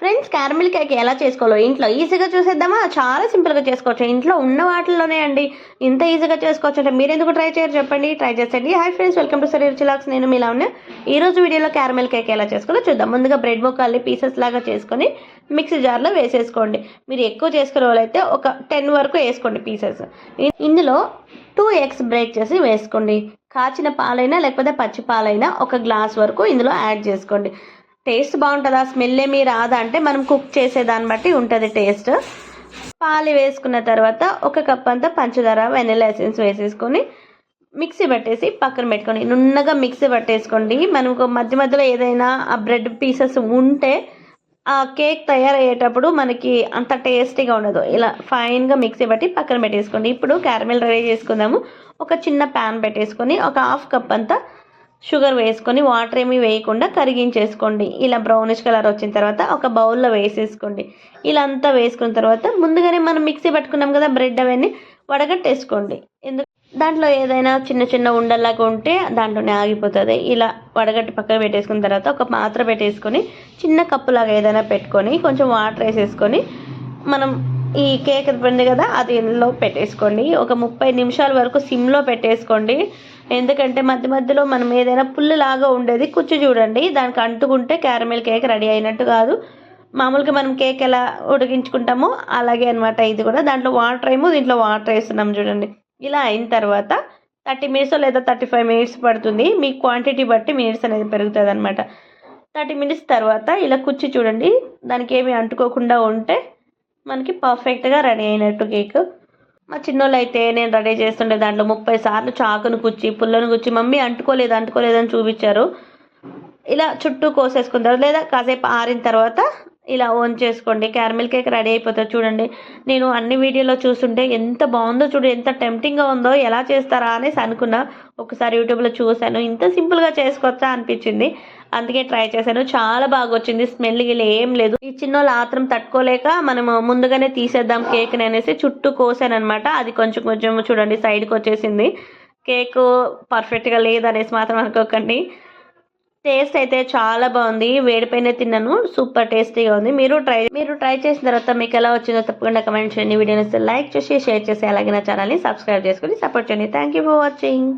Friends caramel cake ఎలా చేసుకోవాలో ఇంట్లో ఈజీగా చూసేద్దామా? చాలా సింపుల్గా చేసుకోవచ్చు. ఇంట్లో ఉన్న వాటిల్లోనే అండి. ఇంత ఈజీగా చేసుకోవచ్చు అంటే మీరు ఎందుకు ట్రై చేయరు చెప్పండి. ట్రై చేసేయండి. హాయ్ ఫ్రెండ్స్ వెల్కమ్ టు సరీ రుచిలాక్స్ నేను మీలా ఉన్నా. ఈ రోజు వీడియోలో క్యారమిల్ కేక్ ఎలా చేసుకోవాలో చూద్దాం. ముందుగా బ్రెడ్ ముక్కల్ని పీసెస్ లాగా చేసుకొని మిక్సీ జార్లో వేసేసుకోండి. మీరు ఎక్కువ చేసుకునే వాళ్ళైతే ఒక టెన్ వరకు వేసుకోండి పీసెస్ ఇందులో టూ ఎగ్స్ బ్రేక్ చేసి వేసుకోండి. కాచిన పాలైనా లేకపోతే పచ్చి పాలైనా ఒక గ్లాస్ వరకు ఇందులో యాడ్ చేసుకోండి. టేస్ట్ బాగుంటుందా? స్మెల్ ఏమీ రాదా? అంటే మనం కుక్ చేసే దాన్ని బట్టి ఉంటుంది టేస్ట్. పాలు వేసుకున్న తర్వాత ఒక కప్ అంతా పంచదార వెనిలా ఎసెన్స్ వేసేసుకొని మిక్సీ పట్టేసి పక్కన పెట్టుకోండి. నున్నగా మిక్సీ పట్టేసుకోండి. మనకు మధ్య మధ్యలో ఏదైనా ఆ బ్రెడ్ పీసెస్ ఉంటే ఆ కేక్ తయారయ్యేటప్పుడు మనకి అంత టేస్టీగా ఉండదు. ఇలా ఫైన్గా మిక్సీ పట్టి పక్కన పెట్టేసుకోండి. ఇప్పుడు క్యారమెల్ రెడీ చేసుకుందాము. ఒక చిన్న ప్యాన్ పెట్టేసుకొని ఒక హాఫ్ కప్ అంతా షుగర్ వేసుకొని వాటర్ ఏమీ వేయకుండా కరిగించేసుకోండి. ఇలా బ్రౌనిష్ కలర్ వచ్చిన తర్వాత ఒక బౌల్లో వేసేసుకోండి. ఇలా అంతా వేసుకున్న తర్వాత ముందుగానే మనం మిక్సీ పట్టుకున్నాం కదా బ్రెడ్ అవన్నీ వడగట్టేసుకోండి. ఎందుకు దాంట్లో ఏదైనా చిన్న చిన్న ఉండల్లాగా ఉంటే దాంట్లోనే ఆగిపోతుంది. ఇలా వడగట్టి పక్కన పెట్టేసుకున్న తర్వాత ఒక పాత్ర పెట్టేసుకొని చిన్న కప్పులాగా ఏదైనా పెట్టుకొని కొంచెం వాటర్ వేసేసుకొని మనం ఈ కేక్ ఉంది కదా అది ఇందులో పెట్టేసుకోండి. ఒక ముప్పై నిమిషాల వరకు సిమ్లో పెట్టేసుకోండి. ఎందుకంటే మధ్య మధ్యలో మనం ఏదైనా పుల్లులాగా ఉండేది కుచ్చు చూడండి. దానికి అంటుకుంటే క్యారమెల్ కేక్ రెడీ అయినట్టు కాదు. మామూలుగా మనం కేక్ ఎలా ఉడికించుకుంటామో అలాగే అనమాట ఇది కూడా. దాంట్లో వాటర్ ఏమో దీంట్లో వాటర్ వేస్తున్నాం చూడండి. ఇలా అయిన తర్వాత థర్టీ మినిట్స్ లేదా థర్టీ ఫైవ్ మినిట్స్ పడుతుంది. మీ క్వాంటిటీ బట్టి మినిట్స్ అనేది పెరుగుతుంది అనమాట థర్టీ మినిట్స్ తర్వాత ఇలా కుచ్చి చూడండి. దానికి ఏమి అంటుకోకుండా ఉంటే మనకి పర్ఫెక్ట్గా రెడీ అయినట్టు కేక్ మా చిన్నోళ్ళు అయితే నేను రెడీ చేస్తుండే దాంట్లో ముప్పై సార్లు చాకును కుచ్చి పుల్లను కుచ్చి మమ్మీ అంటుకోలేదు అంటుకోలేదని చూపించారు. ఇలా చుట్టూ కోసేసుకుంటారు లేదా కాసేపు ఆరిన తర్వాత ఇలా ఓన్ చేసుకోండి. క్యారమిల్ కేక్ రెడీ అయిపోతుంది చూడండి. నేను అన్ని వీడియోలో చూస్తుంటే ఎంత బాగుందో చూడు ఎంత టెంప్టింగ్గా ఉందో ఎలా చేస్తారా అనేసి అనుకున్నా. ఒకసారి యూట్యూబ్లో చూశాను. ఇంత సింపుల్గా చేసుకోవచ్చా అనిపించింది. అందుకే ట్రై చేశాను. చాలా బాగా వచ్చింది. స్మెల్ గిల్ ఏం లేదు. ఈ చిన్న ఆత్రం తట్టుకోలేక మనము ముందుగానే తీసేద్దాం కేక్ అనేసి చుట్టూ కోసాను అనమాట అది కొంచెం కొంచెం చూడండి సైడ్కి వచ్చేసింది. కేక్ పర్ఫెక్ట్గా లేదనేసి మాత్రం అనుకోకండి. టేస్ట్ అయితే చాలా బాగుంది. వేడిపైన తిన్నాను. సూపర్ టేస్టీగా ఉంది. మీరు ట్రై మీరు ట్రై చేసిన తర్వాత మీకు ఎలా వచ్చిందో తప్పకుండా కమెంట్ చేయండి. వీడియోని లైక్ చేసి షేర్ చేసి అలాగే నా ఛానల్ని సబ్స్క్రైబ్ చేసుకొని సపోర్ట్ చేయండి. Thank you for watching